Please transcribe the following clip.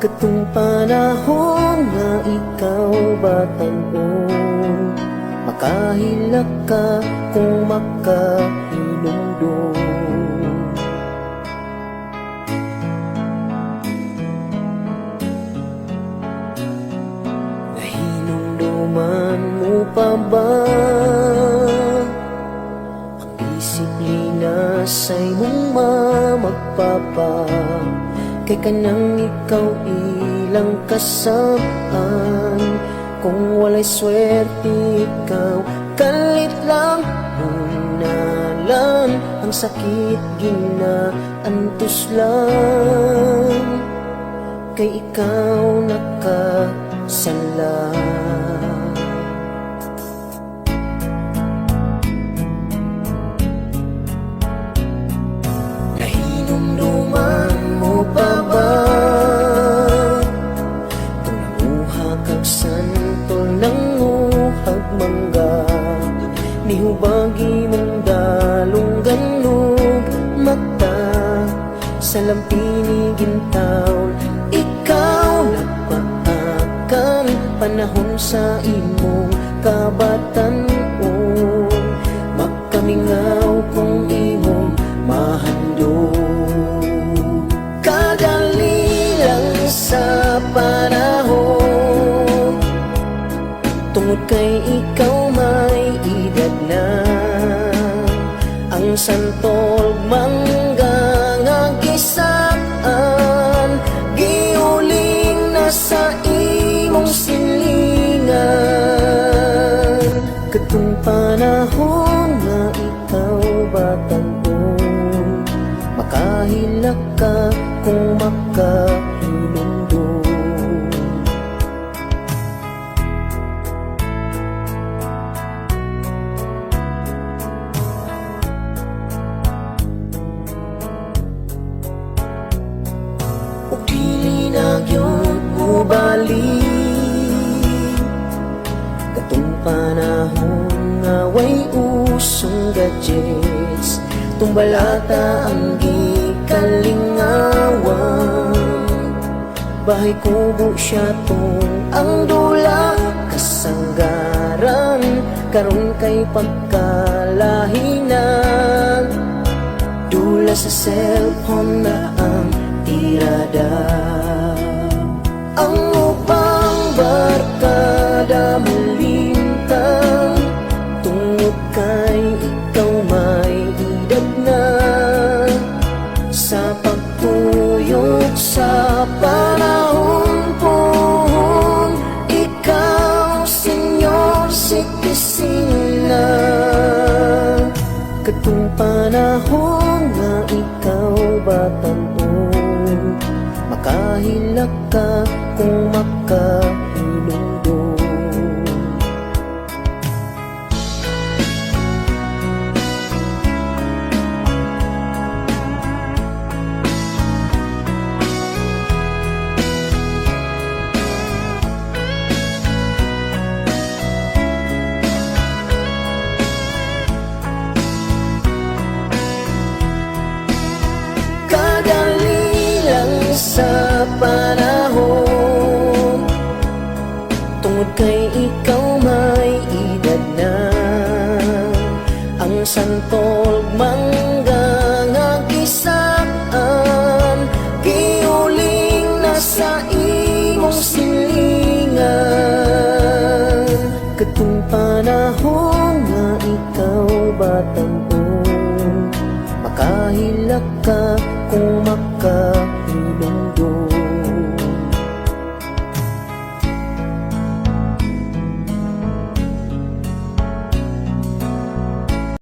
Katong panahon nga ikaw batanon Makahilak ka kung makahinumdum Nahinumduman mo pa ba? Ang disiplina sa imong mamagpapa Kay kanang ikaw ilang kasaan Kung walay swerte ikaw Kalit lang. Munalan Ang sakit ginaantos lang. Kay ikaw nakasala gintaw. Ikaw nagpaakan Panahon sa imong kabatan Makamingaw kung imong mahandog. Kadali lang sa panahon. Tungod kay ikaw may edad na. Ang santol mangga panahon nga ikaw batanon Makahilak ka kung makahinumdum Ug dili na gyud mo balik Katong panahon nga way usong gadgets. Tumbalata ang gikalingawan Bahay kubo siya tong ang dula kasanggaran. Karon kay pagkalahinan. Dula sa cellphone na ang tirada panahon nga ikaw batanon Makahilak ka kung makahinumdum santol mangga nga gisaan Giuling na sa imong silingan. Katong panahon ikaw batanon Makahilak ka kung makahinumdum